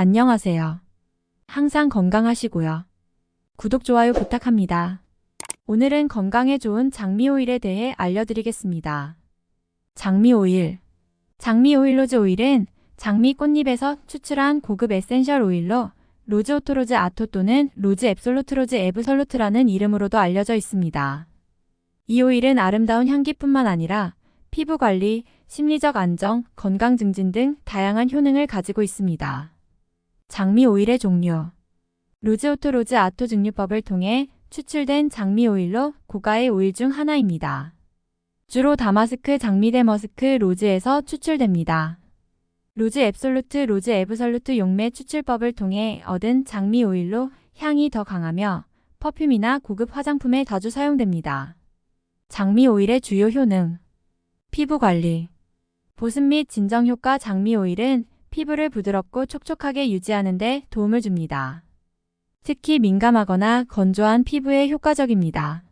안녕하세요. 항상 건강하시고요. 구독, 좋아요 부탁합니다. 오늘은 건강에 좋은 장미오일에 대해 알려드리겠습니다. 장미오일. 장미오일 로즈 오일은 장미 꽃잎에서 추출한 고급 에센셜 오일로 로즈 오토로즈 아토 또는 로즈 앱솔루트로즈 에브솔루트라는 이름으로도 알려져 있습니다. 이 오일은 아름다운 향기뿐만 아니라 피부 관리, 심리적 안정, 건강 증진 등 다양한 효능을 가지고 있습니다. 장미 오일의 종류 로즈 오토 로즈 아토 증류법을 통해 추출된 장미 오일로 고가의 오일 중 하나입니다. 주로 다마스크 장미대 머스크 로즈에서 추출됩니다. 로즈 앱솔루트 로즈 에브솔루트 용매 추출법을 통해 얻은 장미 오일로 향이 더 강하며 퍼퓸이나 고급 화장품에 자주 사용됩니다. 장미 오일의 주요 효능 피부 관리 보습 및 진정 효과 장미 오일은 피부를 부드럽고 촉촉하게 유지하는 데 도움을 줍니다. 특히 민감하거나 건조한 피부에 효과적입니다.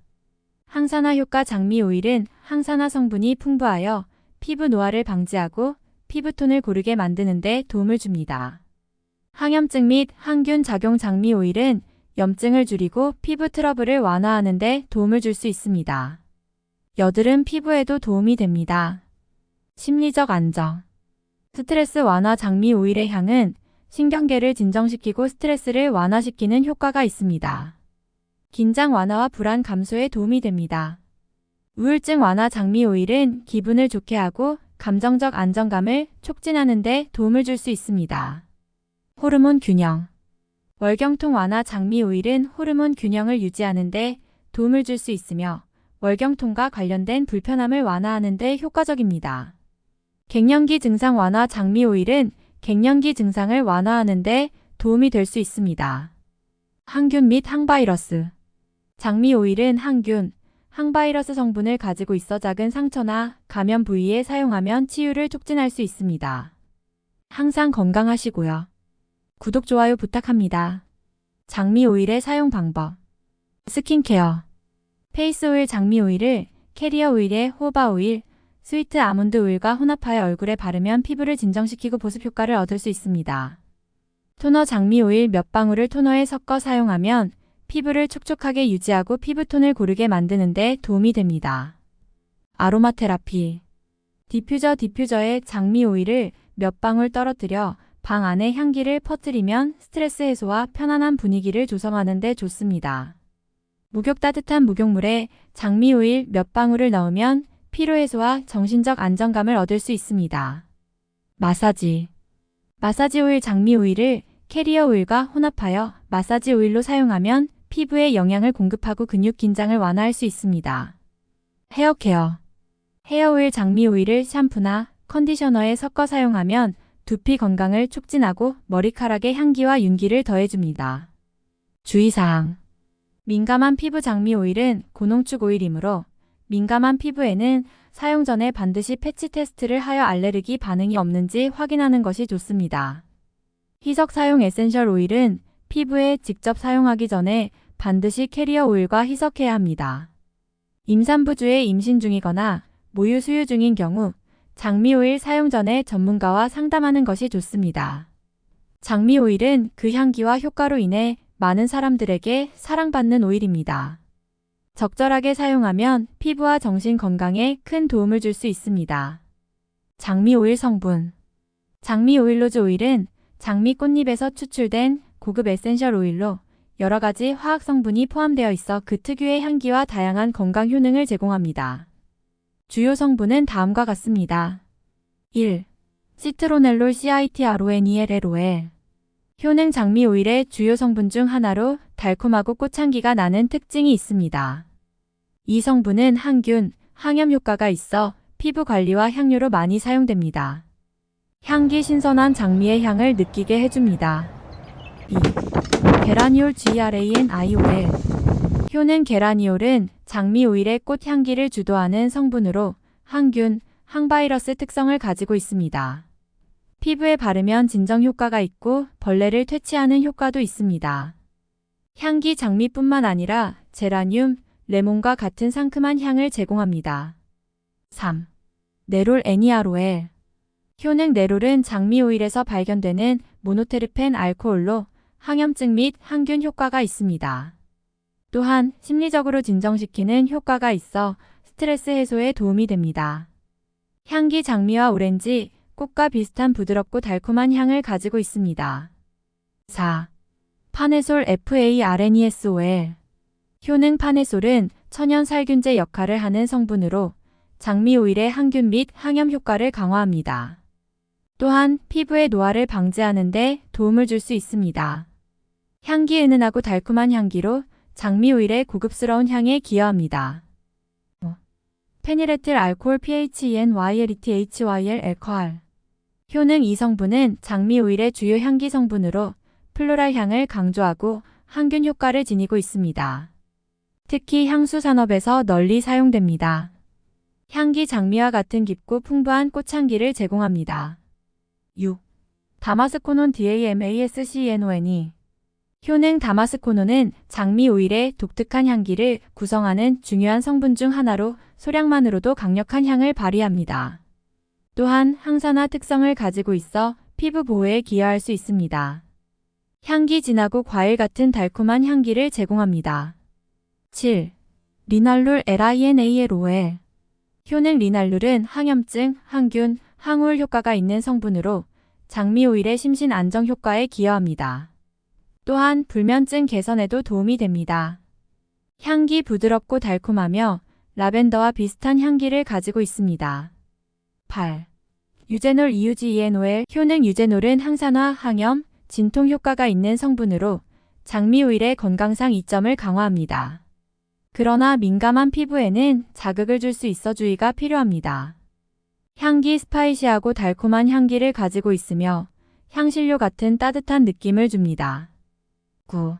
항산화 효과 장미 오일은 항산화 성분이 풍부하여 피부 노화를 방지하고 피부톤을 고르게 만드는 데 도움을 줍니다. 항염증 및 항균 작용 장미 오일은 염증을 줄이고 피부 트러블을 완화하는 데 도움을 줄 수 있습니다. 여드름 피부에도 도움이 됩니다. 심리적 안정. 스트레스 완화 장미 오일의 향은 신경계를 진정시키고 스트레스를 완화시키는 효과가 있습니다. 긴장 완화와 불안 감소에 도움이 됩니다. 우울증 완화 장미 오일은 기분을 좋게 하고 감정적 안정감을 촉진하는 데 도움을 줄 수 있습니다. 호르몬 균형. 월경통 완화 장미 오일은 호르몬 균형을 유지하는 데 도움을 줄 수 있으며 월경통과 관련된 불편함을 완화하는 데 효과적입니다. 갱년기 증상 완화 장미 오일은 갱년기 증상을 완화하는 데 도움이 될 수 있습니다. 항균 및 항바이러스. 장미 오일은 항균, 항바이러스 성분을 가지고 있어 작은 상처나 감염 부위에 사용하면 치유를 촉진할 수 있습니다. 항상 건강하시고요. 구독, 좋아요 부탁합니다. 장미 오일의 사용 방법. 스킨케어. 페이스 오일 장미 오일을 캐리어 오일에 호바 오일, 스위트 아몬드 오일과 혼합하여 얼굴에 바르면 피부를 진정시키고 보습 효과를 얻을 수 있습니다. 토너 장미 오일 몇 방울을 토너에 섞어 사용하면 피부를 촉촉하게 유지하고 피부톤을 고르게 만드는 데 도움이 됩니다. 아로마 테라피. 디퓨저 디퓨저에 장미 오일을 몇 방울 떨어뜨려 방 안에 향기를 퍼뜨리면 스트레스 해소와 편안한 분위기를 조성하는 데 좋습니다. 목욕 따뜻한 목욕물에 장미 오일 몇 방울을 넣으면 피로 해소와 정신적 안정감을 얻을 수 있습니다. 마사지. 마사지 오일 장미 오일을 캐리어 오일과 혼합하여 마사지 오일로 사용하면 피부에 영양을 공급하고 근육 긴장을 완화할 수 있습니다. 헤어 케어. 헤어 오일 장미 오일을 샴푸나 컨디셔너에 섞어 사용하면 두피 건강을 촉진하고 머리카락의 향기와 윤기를 더해줍니다. 주의사항. 민감한 피부 장미 오일은 고농축 오일이므로 민감한 피부에는 사용 전에 반드시 패치 테스트를 하여 알레르기 반응이 없는지 확인하는 것이 좋습니다. 희석 사용 에센셜 오일은 피부에 직접 사용하기 전에 반드시 캐리어 오일과 희석해야 합니다. 임산부 주에 임신 중이거나 모유 수유 중인 경우 장미 오일 사용 전에 전문가와 상담하는 것이 좋습니다. 장미 오일은 그 향기와 효과로 인해 많은 사람들에게 사랑받는 오일입니다. 적절하게 사용하면 피부와 정신 건강에 큰 도움을 줄 수 있습니다. 장미 오일 성분 장미 오일로즈 오일은 장미 꽃잎에서 추출된 고급 에센셜 오일로 여러 가지 화학 성분이 포함되어 있어 그 특유의 향기와 다양한 건강 효능을 제공합니다. 주요 성분은 다음과 같습니다. 1. 시트로넬롤 CITRONELLOL 효능 장미 오일의 주요 성분 중 하나로 달콤하고 꽃향기가 나는 특징이 있습니다. 이 성분은 항균, 항염 효과가 있어 피부 관리와 향료로 많이 사용됩니다. 향기 신선한 장미의 향을 느끼게 해줍니다. 2. 게라니올 GRANIOL 효능 게라니올은 장미 오일의 꽃 향기를 주도하는 성분으로 항균, 항바이러스 특성을 가지고 있습니다. 피부에 바르면 진정 효과가 있고 벌레를 퇴치하는 효과도 있습니다. 향기 장미뿐만 아니라 제라늄, 레몬과 같은 상큼한 향을 제공합니다. 3. 네롤 애니아로엘 효능 네롤은 장미 오일에서 발견되는 모노테르펜 알코올로 항염증 및 항균 효과가 있습니다. 또한 심리적으로 진정시키는 효과가 있어 스트레스 해소에 도움이 됩니다. 향기 장미와 오렌지, 꽃과 비슷한 부드럽고 달콤한 향을 가지고 있습니다. 4. 파네솔 FARNESOL 효능 파네솔은 천연 살균제 역할을 하는 성분으로 장미 오일의 항균 및 항염 효과를 강화합니다. 또한 피부의 노화를 방지하는 데 도움을 줄 수 있습니다. 향기 은은하고 달콤한 향기로 장미 오일의 고급스러운 향에 기여합니다. 페니레틸 알코올 PHENYLETHYL 알코올 효능 이 성분은 장미 오일의 주요 향기 성분으로 플로랄 향을 강조하고 항균 효과를 지니고 있습니다. 특히 향수 산업에서 널리 사용됩니다. 향기 장미와 같은 깊고 풍부한 꽃향기를 제공합니다. 6. 다마스코논 DAMASCNON이 효능 다마스코논은 장미 오일의 독특한 향기를 구성하는 중요한 성분 중 하나로 소량만으로도 강력한 향을 발휘합니다. 또한 항산화 특성을 가지고 있어 피부 보호에 기여할 수 있습니다. 향기 진하고 과일 같은 달콤한 향기를 제공합니다. 7. 리날룰 LINALOL 효능 리날룰은 항염증, 항균, 항우울 효과가 있는 성분으로 장미 오일의 심신 안정 효과에 기여합니다. 또한 불면증 개선에도 도움이 됩니다. 향기 부드럽고 달콤하며 라벤더와 비슷한 향기를 가지고 있습니다. 8. 유제놀 EUGENOL 효능 유제놀은 항산화, 항염, 진통 효과가 있는 성분으로 장미 오일의 건강상 이점을 강화합니다. 그러나 민감한 피부에는 자극을 줄 수 있어 주의가 필요합니다. 향기 스파이시하고 달콤한 향기를 가지고 있으며 향신료 같은 따뜻한 느낌을 줍니다. 9.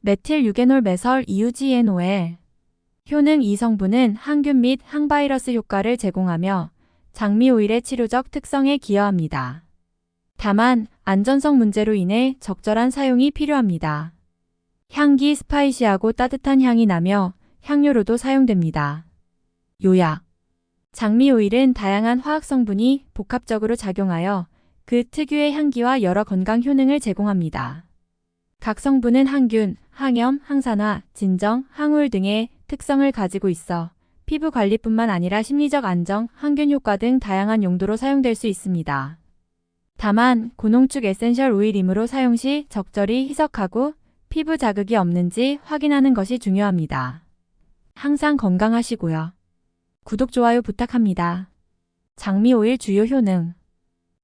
메틸 유게놀 메설 EUGNOL 효능 이 성분은 항균 및 항바이러스 효과를 제공하며 장미 오일의 치료적 특성에 기여합니다. 다만 안전성 문제로 인해 적절한 사용이 필요합니다. 향기 스파이시하고 따뜻한 향이 나며 향료로도 사용됩니다. 요약 장미 오일은 다양한 화학 성분이 복합적으로 작용하여 그 특유의 향기와 여러 건강 효능을 제공합니다. 각 성분은 항균, 항염, 항산화, 진정, 항우울 등의 특성을 가지고 있어 피부 관리뿐만 아니라 심리적 안정, 항균 효과 등 다양한 용도로 사용될 수 있습니다. 다만 고농축 에센셜 오일이므로 사용 시 적절히 희석하고 피부 자극이 없는지 확인하는 것이 중요합니다. 항상 건강하시고요. 구독, 좋아요 부탁합니다. 장미 오일 주요 효능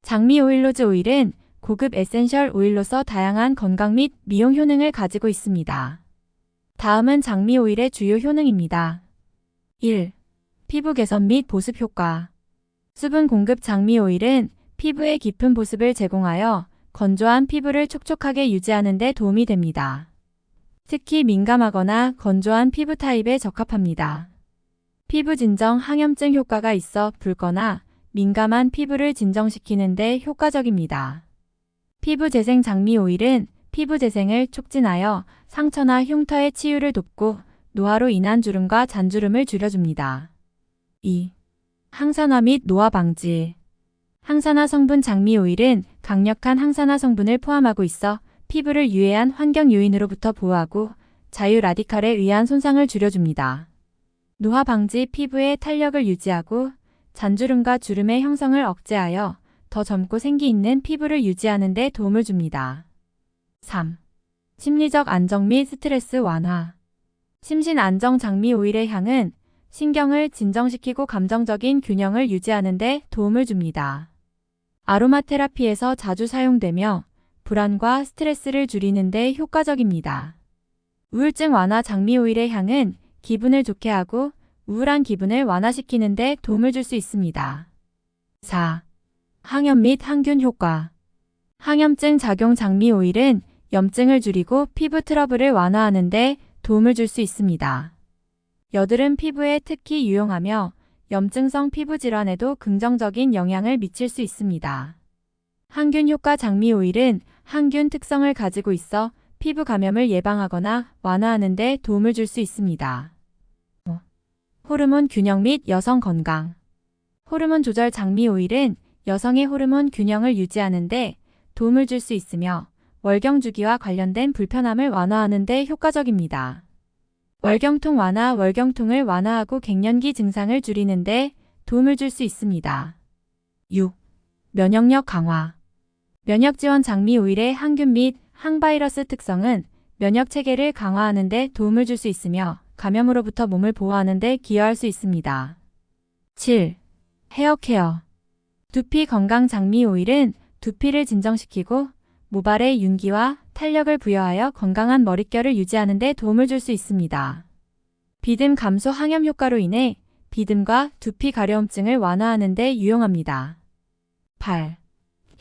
장미 오일로즈 오일은 고급 에센셜 오일로서 다양한 건강 및 미용 효능을 가지고 있습니다. 다음은 장미 오일의 주요 효능입니다. 1. 피부 개선 및 보습 효과 수분 공급 장미 오일은 피부의 깊은 보습을 제공하여 건조한 피부를 촉촉하게 유지하는 데 도움이 됩니다. 특히 민감하거나 건조한 피부 타입에 적합합니다. 피부 진정 항염증 효과가 있어 붉거나 민감한 피부를 진정시키는 데 효과적입니다. 피부 재생 장미 오일은 피부 재생을 촉진하여 상처나 흉터의 치유를 돕고 노화로 인한 주름과 잔주름을 줄여줍니다. 2. 항산화 및 노화 방지 항산화 성분 장미 오일은 강력한 항산화 성분을 포함하고 있어 피부를 유해한 환경 요인으로부터 보호하고 자유 라디칼에 의한 손상을 줄여줍니다. 노화 방지 피부의 탄력을 유지하고 잔주름과 주름의 형성을 억제하여 더 젊고 생기 있는 피부를 유지하는 데 도움을 줍니다. 3. 심리적 안정 및 스트레스 완화. 심신 안정 장미 오일의 향은 신경을 진정시키고 감정적인 균형을 유지하는 데 도움을 줍니다. 아로마 테라피에서 자주 사용되며 불안과 스트레스를 줄이는 데 효과적입니다. 우울증 완화 장미 오일의 향은 기분을 좋게 하고 우울한 기분을 완화시키는 데 도움을 줄 수 있습니다. 4. 항염 및 항균 효과 항염증 작용 장미 오일은 염증을 줄이고 피부 트러블을 완화하는 데 도움을 줄 수 있습니다. 여드름 피부에 특히 유용하며 염증성 피부 질환에도 긍정적인 영향을 미칠 수 있습니다. 항균 효과 장미 오일은 항균 특성을 가지고 있어 피부 감염을 예방하거나 완화하는 데 도움을 줄 수 있습니다. 호르몬 균형 및 여성 건강 호르몬 조절 장미 오일은 여성의 호르몬 균형을 유지하는 데 도움을 줄 수 있으며 월경 주기와 관련된 불편함을 완화하는 데 효과적입니다. 월경통 완화, 월경통을 완화하고 갱년기 증상을 줄이는 데 도움을 줄 수 있습니다. 6. 면역력 강화. 면역 지원 장미 오일의 항균 및 항바이러스 특성은 면역 체계를 강화하는 데 도움을 줄 수 있으며 감염으로부터 몸을 보호하는 데 기여할 수 있습니다. 7. 헤어 케어. 두피 건강 장미 오일은 두피를 진정시키고 모발의 윤기와 탄력을 부여하여 건강한 머릿결을 유지하는 데 도움을 줄 수 있습니다. 비듬 감소 항염 효과로 인해 비듬과 두피 가려움증을 완화하는 데 유용합니다. 8.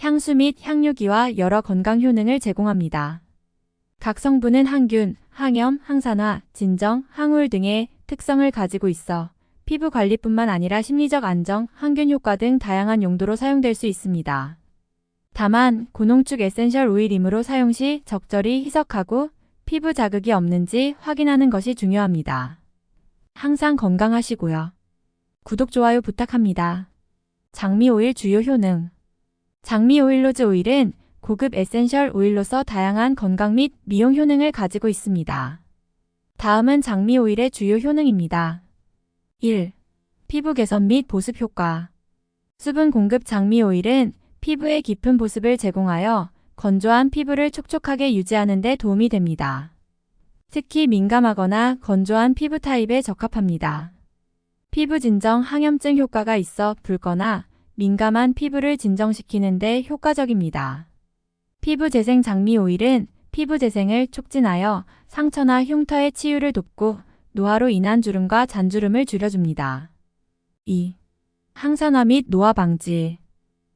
향수 및 향유기와 여러 건강 효능을 제공합니다. 각 성분은 항균, 항염, 항산화, 진정, 항우울 등의 특성을 가지고 있어 피부 관리뿐만 아니라 심리적 안정, 항균 효과 등 다양한 용도로 사용될 수 있습니다. 다만 고농축 에센셜 오일이므로 사용 시 적절히 희석하고 피부 자극이 없는지 확인하는 것이 중요합니다. 항상 건강하시고요. 구독, 좋아요 부탁합니다. 장미 오일 주요 효능 장미 오일로즈 오일은 고급 에센셜 오일로서 다양한 건강 및 미용 효능을 가지고 있습니다. 다음은 장미 오일의 주요 효능입니다. 1. 피부 개선 및 보습 효과 수분 공급 장미 오일은 피부에 깊은 보습을 제공하여 건조한 피부를 촉촉하게 유지하는 데 도움이 됩니다. 특히 민감하거나 건조한 피부 타입에 적합합니다. 피부 진정 항염증 효과가 있어 붉거나 민감한 피부를 진정시키는 데 효과적입니다. 피부 재생 장미 오일은 피부 재생을 촉진하여 상처나 흉터의 치유를 돕고 노화로 인한 주름과 잔주름을 줄여줍니다. 2. 항산화 및 노화 방지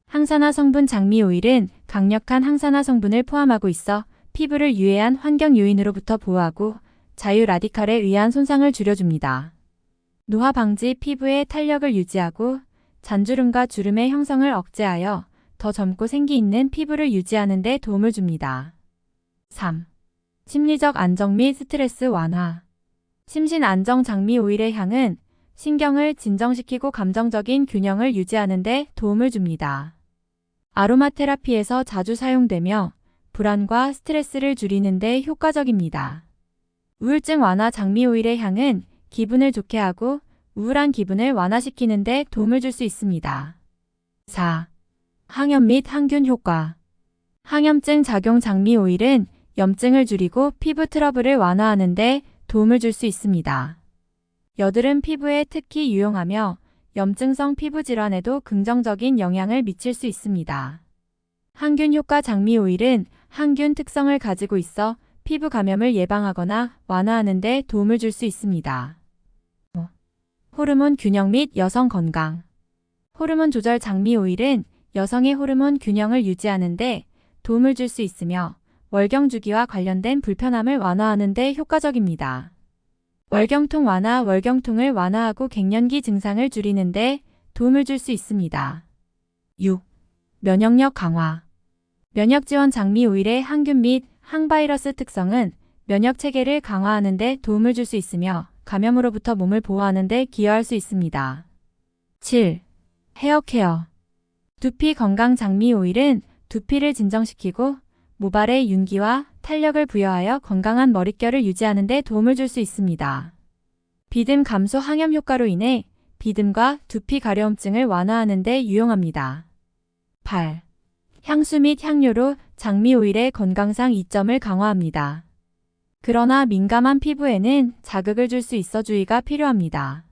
항산화 성분 장미 오일은 강력한 항산화 성분을 포함하고 있어 피부를 유해한 환경 요인으로부터 보호하고 자유 라디칼에 의한 손상을 줄여줍니다. 노화 방지 피부의 탄력을 유지하고 잔주름과 주름의 형성을 억제하여 더 젊고 생기 있는 피부를 유지하는 데 도움을 줍니다. 3. 심리적 안정 및 스트레스 완화 심신 안정 장미 오일의 향은 신경을 진정시키고 감정적인 균형을 유지하는 데 도움을 줍니다. 아로마 테라피에서 자주 사용되며 불안과 스트레스를 줄이는 데 효과적입니다. 우울증 완화 장미 오일의 향은 기분을 좋게 하고 우울한 기분을 완화시키는 데 도움을 줄 수 있습니다. 4. 항염 및 항균 효과 항염증 작용 장미 오일은 염증을 줄이고 피부 트러블을 완화하는 데 도움을 줄 수 있습니다. 여드름 피부에 특히 유용하며 염증성 피부 질환에도 긍정적인 영향을 미칠 수 있습니다. 항균 효과 장미 오일은 항균 특성을 가지고 있어 피부 감염을 예방하거나 완화하는 데 도움을 줄 수 있습니다. 호르몬 균형 및 여성 건강 호르몬 조절 장미 오일은 여성의 호르몬 균형을 유지하는 데 도움을 줄 수 있으며 월경 주기와 관련된 불편함을 완화하는 데 효과적입니다. 월경통 완화, 월경통을 완화하고 갱년기 증상을 줄이는 데 도움을 줄 수 있습니다. 6. 면역력 강화 면역 지원 장미 오일의 항균 및 항바이러스 특성은 면역 체계를 강화하는 데 도움을 줄 수 있으며 감염으로부터 몸을 보호하는 데 기여할 수 있습니다. 7. 헤어 케어 두피 건강 장미 오일은 두피를 진정시키고 모발의 윤기와 탄력을 부여하여 건강한 머릿결을 유지하는 데 도움을 줄 수 있습니다. 비듬 감소 항염 효과로 인해 비듬과 두피 가려움증을 완화하는 데 유용합니다. 8. 향수 및 향료로 장미 오일의 건강상 이점을 강화합니다. 그러나 민감한 피부에는 자극을 줄 수 있어 주의가 필요합니다.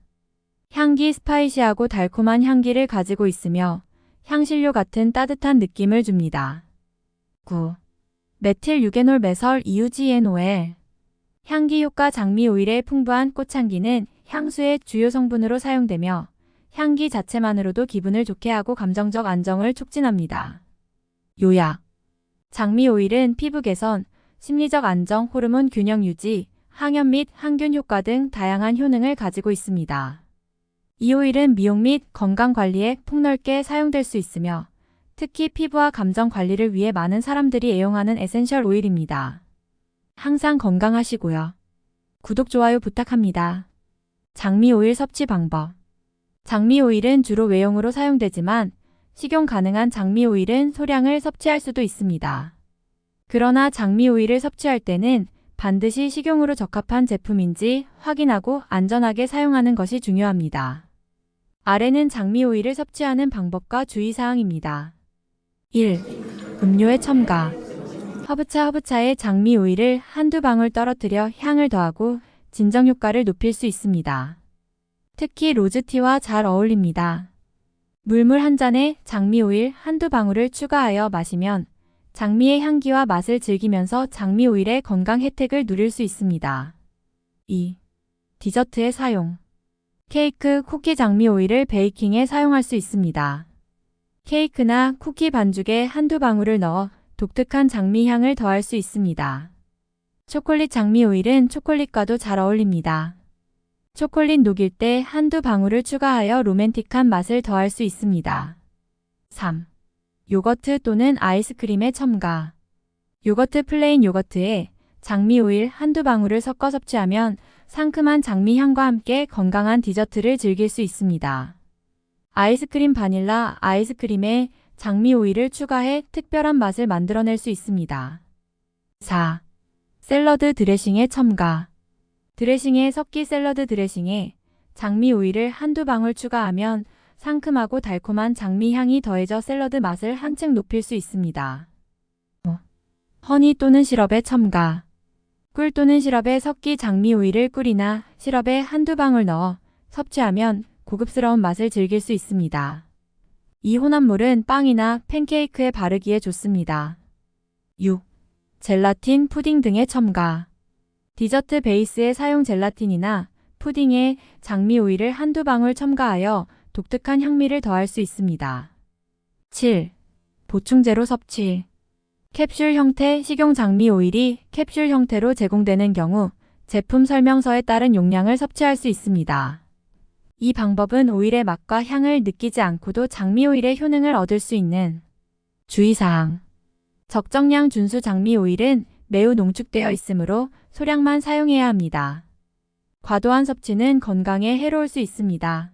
향기 스파이시하고 달콤한 향기를 가지고 있으며 향신료 같은 따뜻한 느낌을 줍니다. 9. 메틸 유게놀 메설 EUGNOL 향기 효과 장미 오일의 풍부한 꽃향기는 향수의 주요 성분으로 사용되며 향기 자체만으로도 기분을 좋게 하고 감정적 안정을 촉진합니다. 요약 장미 오일은 피부 개선, 심리적 안정, 호르몬 균형 유지, 항염 및 항균 효과 등 다양한 효능을 가지고 있습니다. 이 오일은 미용 및 건강 관리에 폭넓게 사용될 수 있으며 특히 피부와 감정 관리를 위해 많은 사람들이 애용하는 에센셜 오일입니다. 항상 건강하시고요. 구독, 좋아요 부탁합니다. 장미 오일 섭취 방법 장미 오일은 주로 외용으로 사용되지만 식용 가능한 장미 오일은 소량을 섭취할 수도 있습니다. 그러나 장미 오일을 섭취할 때는 반드시 식용으로 적합한 제품인지 확인하고 안전하게 사용하는 것이 중요합니다. 아래는 장미 오일을 섭취하는 방법과 주의사항입니다. 1. 음료의 첨가. 허브차 허브차에 장미 오일을 한두 방울 떨어뜨려 향을 더하고 진정 효과를 높일 수 있습니다. 특히 로즈티와 잘 어울립니다. 물물 한 잔에 장미 오일 한두 방울을 추가하여 마시면 장미의 향기와 맛을 즐기면서 장미 오일의 건강 혜택을 누릴 수 있습니다. 2. 디저트의 사용. 케이크, 쿠키 장미 오일을 베이킹에 사용할 수 있습니다. 케이크나 쿠키 반죽에 한두 방울을 넣어 독특한 장미 향을 더할 수 있습니다. 초콜릿 장미 오일은 초콜릿과도 잘 어울립니다. 초콜릿 녹일 때 한두 방울을 추가하여 로맨틱한 맛을 더할 수 있습니다. 3. 요거트 또는 아이스크림의 첨가. 요거트 플레인 요거트에 장미 오일 한두 방울을 섞어 섭취하면 상큼한 장미 향과 함께 건강한 디저트를 즐길 수 있습니다. 아이스크림 바닐라 아이스크림에 장미 오일을 추가해 특별한 맛을 만들어낼 수 있습니다. 4. 샐러드 드레싱의 첨가. 드레싱에 섞기 샐러드 드레싱에 장미 오일을 한두 방울 추가하면 상큼하고 달콤한 장미 향이 더해져 샐러드 맛을 한층 높일 수 있습니다. 허니 또는 시럽의 첨가. 꿀 또는 시럽에 섞기 장미 오일을 꿀이나 시럽에 한두 방울 넣어 섭취하면 고급스러운 맛을 즐길 수 있습니다. 이 혼합물은 빵이나 팬케이크에 바르기에 좋습니다. 6. 젤라틴, 푸딩 등의 첨가. 디저트 베이스에 사용 젤라틴이나 푸딩에 장미 오일을 한두 방울 첨가하여 독특한 향미를 더할 수 있습니다. 7. 보충제로 섭취. 캡슐 형태 식용 장미 오일이 캡슐 형태로 제공되는 경우 제품 설명서에 따른 용량을 섭취할 수 있습니다. 이 방법은 오일의 맛과 향을 느끼지 않고도 장미 오일의 효능을 얻을 수 있는 주의사항. 적정량 준수 장미 오일은 매우 농축되어 있으므로 소량만 사용해야 합니다. 과도한 섭취는 건강에 해로울 수 있습니다.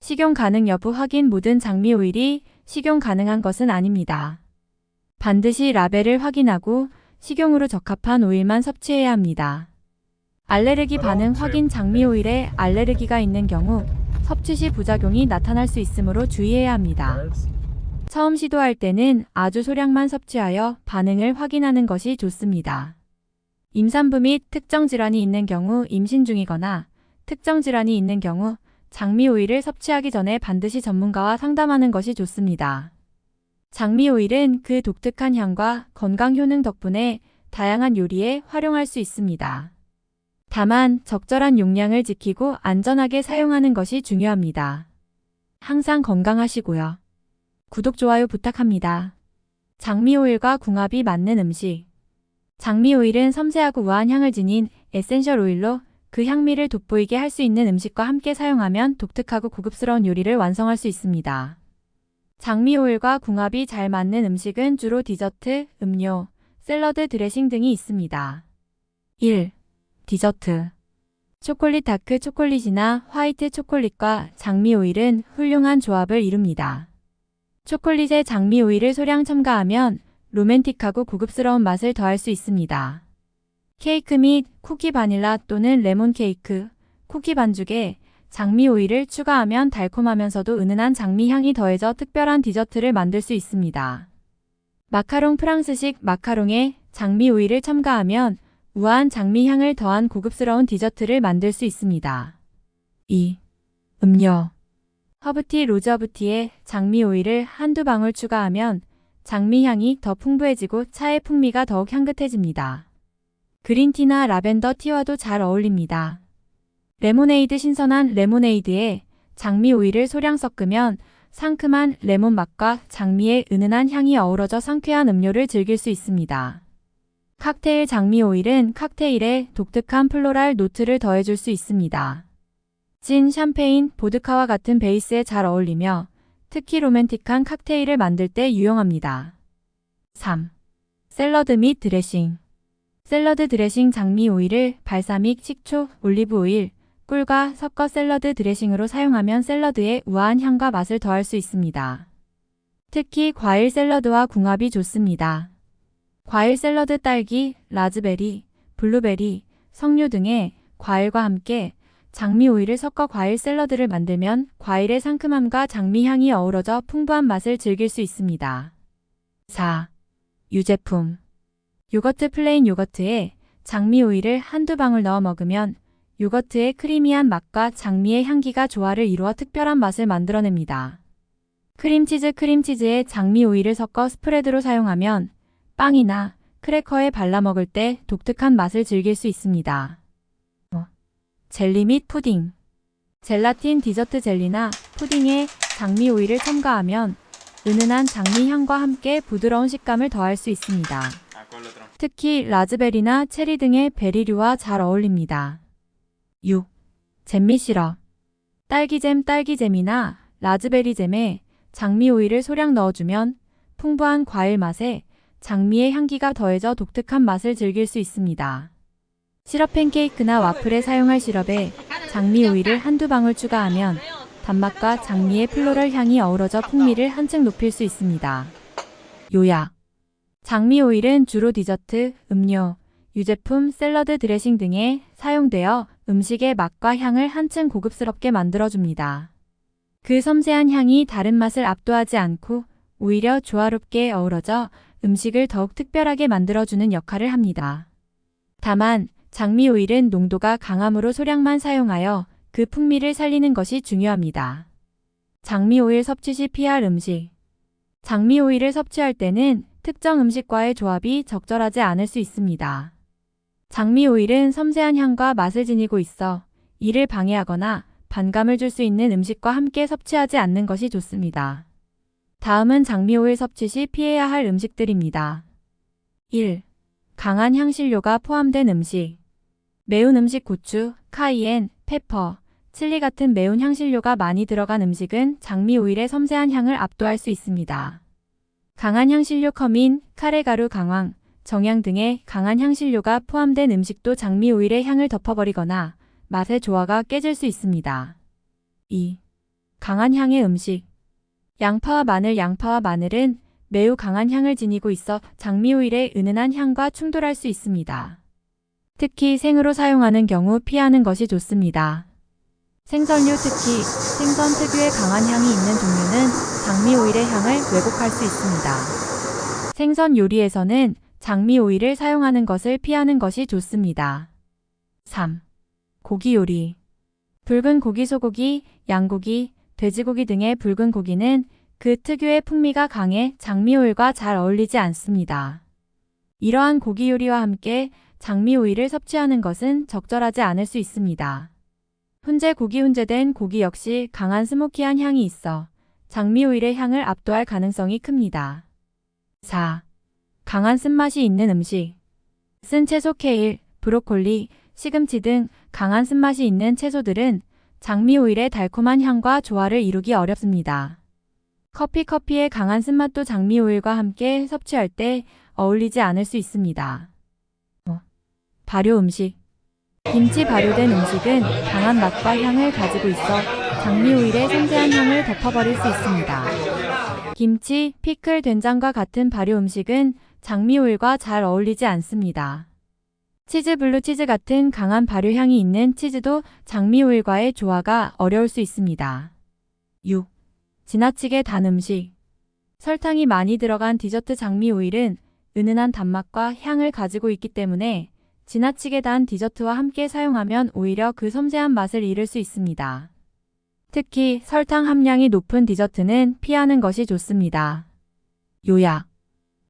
식용 가능 여부 확인 모든 장미 오일이 식용 가능한 것은 아닙니다. 반드시 라벨을 확인하고 식용으로 적합한 오일만 섭취해야 합니다. 알레르기 반응 확인 장미 오일에 알레르기가 있는 경우 섭취 시 부작용이 나타날 수 있으므로 주의해야 합니다. 처음 시도할 때는 아주 소량만 섭취하여 반응을 확인하는 것이 좋습니다. 임산부 및 특정 질환이 있는 경우 임신 중이거나 특정 질환이 있는 경우 장미 오일을 섭취하기 전에 반드시 전문가와 상담하는 것이 좋습니다. 장미 오일은 그 독특한 향과 건강 효능 덕분에 다양한 요리에 활용할 수 있습니다. 다만 적절한 용량을 지키고 안전하게 사용하는 것이 중요합니다. 항상 건강하시고요. 구독, 좋아요 부탁합니다. 장미 오일과 궁합이 맞는 음식. 장미 오일은 섬세하고 우아한 향을 지닌 에센셜 오일로 그 향미를 돋보이게 할 수 있는 음식과 함께 사용하면 독특하고 고급스러운 요리를 완성할 수 있습니다. 장미 오일과 궁합이 잘 맞는 음식은 주로 디저트, 음료, 샐러드 드레싱 등이 있습니다. 1. 디저트. 초콜릿 다크 초콜릿이나 화이트 초콜릿과 장미 오일은 훌륭한 조합을 이룹니다. 초콜릿에 장미 오일을 소량 첨가하면 로맨틱하고 고급스러운 맛을 더할 수 있습니다. 케이크 및 쿠키 바닐라 또는 레몬 케이크, 쿠키 반죽에 장미 오일을 추가하면 달콤하면서도 은은한 장미 향이 더해져 특별한 디저트를 만들 수 있습니다. 마카롱 프랑스식 마카롱에 장미 오일을 첨가하면 우아한 장미 향을 더한 고급스러운 디저트를 만들 수 있습니다. 2. 음료 허브티 로즈 허브티에 장미 오일을 한두 방울 추가하면 장미 향이 더 풍부해지고 차의 풍미가 더욱 향긋해집니다. 그린티나 라벤더 티와도 잘 어울립니다. 레모네이드 신선한 레모네이드에 장미 오일을 소량 섞으면 상큼한 레몬 맛과 장미의 은은한 향이 어우러져 상쾌한 음료를 즐길 수 있습니다. 칵테일 장미 오일은 칵테일에 독특한 플로랄 노트를 더해줄 수 있습니다. 진, 샴페인, 보드카와 같은 베이스에 잘 어울리며 특히 로맨틱한 칵테일을 만들 때 유용합니다. 3. 샐러드 및 드레싱 샐러드 드레싱 장미 오일을 발사믹, 식초, 올리브 오일, 꿀과 섞어 샐러드 드레싱으로 사용하면 샐러드의 우아한 향과 맛을 더할 수 있습니다. 특히 과일 샐러드와 궁합이 좋습니다. 과일 샐러드 딸기, 라즈베리, 블루베리, 석류 등의 과일과 함께 장미 오일을 섞어 과일 샐러드를 만들면 과일의 상큼함과 장미 향이 어우러져 풍부한 맛을 즐길 수 있습니다. 4. 유제품 요거트 플레인 요거트에 장미 오일을 한두 방울 넣어 먹으면 요거트의 크리미한 맛과 장미의 향기가 조화를 이루어 특별한 맛을 만들어냅니다. 크림치즈 크림치즈에 장미 오일을 섞어 스프레드로 사용하면 빵이나 크래커에 발라 먹을 때 독특한 맛을 즐길 수 있습니다. 어, 젤리 및 푸딩 젤라틴 디저트 젤리나 푸딩에 장미 오일을 첨가하면 은은한 장미 향과 함께 부드러운 식감을 더할 수 있습니다. 특히 라즈베리나 체리 등의 베리류와 잘 어울립니다. 6. 잼미 시럽 딸기잼 딸기잼이나 라즈베리잼에 장미 오일을 소량 넣어주면 풍부한 과일 맛에 장미의 향기가 더해져 독특한 맛을 즐길 수 있습니다. 시럽 팬케이크나 와플에 사용할 시럽에 장미 오일을 한두 방울 추가하면 단맛과 장미의 플로럴 향이 어우러져 풍미를 한층 높일 수 있습니다. 요약 장미 오일은 주로 디저트, 음료, 유제품, 샐러드 드레싱 등에 사용되어 음식의 맛과 향을 한층 고급스럽게 만들어줍니다. 그 섬세한 향이 다른 맛을 압도하지 않고 오히려 조화롭게 어우러져 음식을 더욱 특별하게 만들어주는 역할을 합니다. 다만 장미 오일은 농도가 강함으로 소량만 사용하여 그 풍미를 살리는 것이 중요합니다. 장미 오일 섭취 시 피할 음식 장미 오일을 섭취할 때는 특정 음식과의 조합이 적절하지 않을 수 있습니다. 장미 오일은 섬세한 향과 맛을 지니고 있어 이를 방해하거나 반감을 줄 수 있는 음식과 함께 섭취하지 않는 것이 좋습니다. 다음은 장미 오일 섭취 시 피해야 할 음식들입니다. 1. 강한 향신료가 포함된 음식. 매운 음식 고추, 카이엔, 페퍼, 칠리 같은 매운 향신료가 많이 들어간 음식은 장미 오일의 섬세한 향을 압도할 수 있습니다. 강한 향신료 커민, 카레가루 강황, 정향 등의 강한 향신료가 포함된 음식도 장미 오일의 향을 덮어버리거나 맛의 조화가 깨질 수 있습니다. 2. 강한 향의 음식. 양파와 마늘 양파와 마늘은 매우 강한 향을 지니고 있어 장미 오일의 은은한 향과 충돌할 수 있습니다. 특히 생으로 사용하는 경우 피하는 것이 좋습니다. 생선류 특히 생선 특유의 강한 향이 있는 종류는 오일의 향을 왜곡할 수 있습니다. 생선 요리에서는 장미 오일을 사용하는 것을 피하는 것이 좋습니다. 3. 고기 요리. 붉은 고기 소고기, 양고기, 돼지고기 등의 붉은 고기는 그 특유의 풍미가 강해 장미 오일과 잘 어울리지 않습니다. 이러한 고기 요리와 함께 장미 오일을 섭취하는 것은 적절하지 않을 수 있습니다. 훈제 고기 훈제된 고기 역시 강한 스모키한 향이 있어 장미 오일의 향을 압도할 가능성이 큽니다. 4. 강한 쓴맛이 있는 음식. 쓴 채소 케일, 브로콜리, 시금치 등 강한 쓴맛이 있는 채소들은 장미 오일의 달콤한 향과 조화를 이루기 어렵습니다. 커피 커피의 강한 쓴맛도 장미 오일과 함께 섭취할 때 어울리지 않을 수 있습니다. 어, 발효 음식. 김치 발효된 음식은 강한 맛과 향을 가지고 있어 장미 오일의 섬세한 향을 덮어버릴 수 있습니다. 김치, 피클, 된장과 같은 발효 음식은 장미 오일과 잘 어울리지 않습니다. 치즈 블루 치즈 같은 강한 발효 향이 있는 치즈도 장미 오일과의 조화가 어려울 수 있습니다. 6. 지나치게 단 음식. 설탕이 많이 들어간 디저트 장미 오일은 은은한 단맛과 향을 가지고 있기 때문에 지나치게 단 디저트와 함께 사용하면 오히려 그 섬세한 맛을 잃을 수 있습니다. 특히 설탕 함량이 높은 디저트는 피하는 것이 좋습니다. 요약.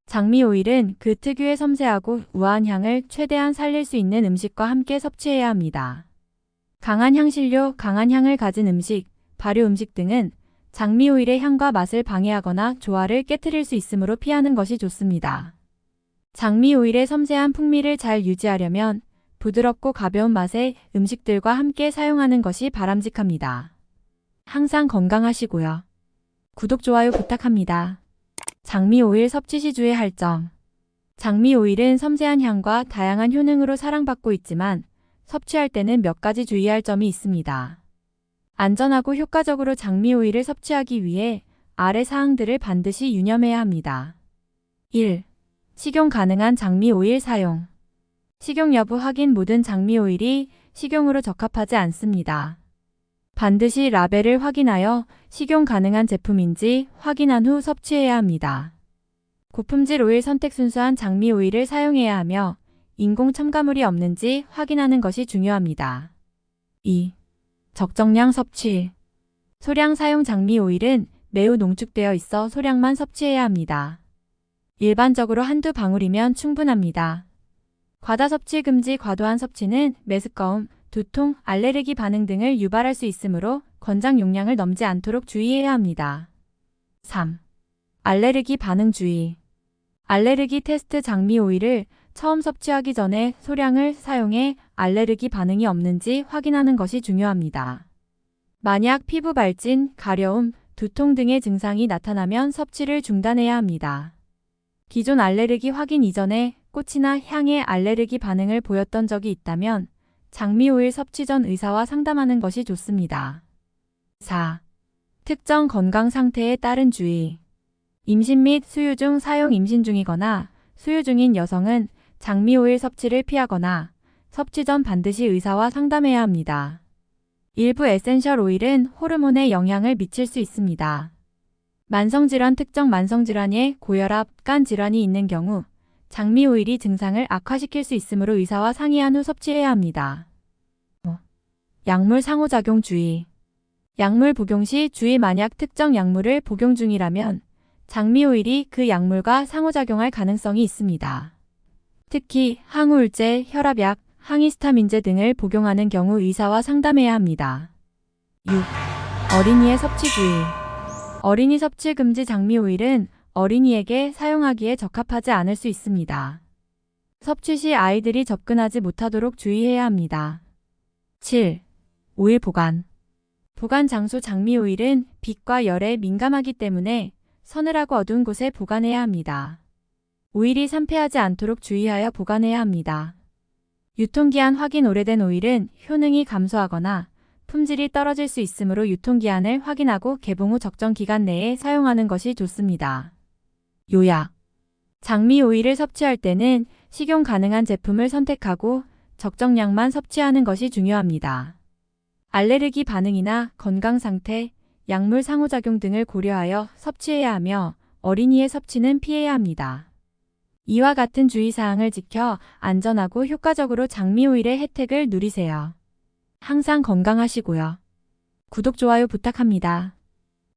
장미 오일은 그 특유의 섬세하고 우아한 향을 최대한 살릴 수 있는 음식과 함께 섭취해야 합니다. 강한 향신료, 강한 향을 가진 음식, 발효 음식 등은 장미 오일의 향과 맛을 방해하거나 조화를 깨뜨릴 수 있으므로 피하는 것이 좋습니다. 장미 오일의 섬세한 풍미를 잘 유지하려면 부드럽고 가벼운 맛의 음식들과 함께 사용하는 것이 바람직합니다. 항상 건강하시고요. 구독, 좋아요 부탁합니다. 장미 오일 섭취 시 주의 할 점. 장미 오일은 섬세한 향과 다양한 효능으로 사랑받고 있지만 섭취할 때는 몇 가지 주의할 점이 있습니다. 안전하고 효과적으로 장미 오일을 섭취하기 위해 아래 사항들을 반드시 유념해야 합니다. 1. 식용 가능한 장미 오일 사용. 식용 여부 확인 모든 장미 오일이 식용으로 적합하지 않습니다. 반드시 라벨을 확인하여 식용 가능한 제품인지 확인한 후 섭취해야 합니다. 고품질 오일 선택 순수한 장미 오일을 사용해야 하며 인공 첨가물이 없는지 확인하는 것이 중요합니다. 2. 적정량 섭취. 소량 사용 장미 오일은 매우 농축되어 있어 소량만 섭취해야 합니다. 일반적으로 한두 방울이면 충분합니다. 과다 섭취 금지 과도한 섭취는 메스꺼움, 두통, 알레르기 반응 등을 유발할 수 있으므로 권장 용량을 넘지 않도록 주의해야 합니다. 3. 알레르기 반응 주의. 알레르기 테스트 장미 오일을 처음 섭취하기 전에 소량을 사용해 알레르기 반응이 없는지 확인하는 것이 중요합니다. 만약 피부 발진, 가려움, 두통 등의 증상이 나타나면 섭취를 중단해야 합니다. 기존 알레르기 확인 이전에 꽃이나 향에 알레르기 반응을 보였던 적이 있다면 장미 오일 섭취 전 의사와 상담하는 것이 좋습니다. 4. 특정 건강 상태에 따른 주의. 임신 및 수유 중 사용 임신 중이거나 수유 중인 여성은 장미 오일 섭취를 피하거나 섭취 전 반드시 의사와 상담해야 합니다. 일부 에센셜 오일은 호르몬에 영향을 미칠 수 있습니다. 만성질환 특정 만성질환에 고혈압, 간 질환이 있는 경우 장미 오일이 증상을 악화시킬 수 있으므로 의사와 상의한 후 섭취해야 합니다. 어, 약물 상호작용 주의. 약물 복용 시 주의 만약 특정 약물을 복용 중이라면 장미 오일이 그 약물과 상호작용할 가능성이 있습니다. 특히 항우울제, 혈압약, 항히스타민제 등을 복용하는 경우 의사와 상담해야 합니다. 6. 어린이의 섭취 주의. 어린이 섭취 금지 장미 오일은 어린이에게 사용하기에 적합하지 않을 수 있습니다. 섭취 시 아이들이 접근하지 못하도록 주의해야 합니다. 7. 오일 보관. 보관 장소 장미 오일은 빛과 열에 민감하기 때문에 서늘하고 어두운 곳에 보관해야 합니다. 오일이 산패하지 않도록 주의하여 보관해야 합니다. 유통기한 확인 오래된 오일은 효능이 감소하거나 품질이 떨어질 수 있으므로 유통기한을 확인하고 개봉 후 적정 기간 내에 사용하는 것이 좋습니다. 요약. 장미 오일을 섭취할 때는 식용 가능한 제품을 선택하고 적정량만 섭취하는 것이 중요합니다. 알레르기 반응이나 건강 상태, 약물 상호작용 등을 고려하여 섭취해야 하며 어린이의 섭취는 피해야 합니다. 이와 같은 주의사항을 지켜 안전하고 효과적으로 장미 오일의 혜택을 누리세요. 항상 건강하시고요. 구독, 좋아요 부탁합니다.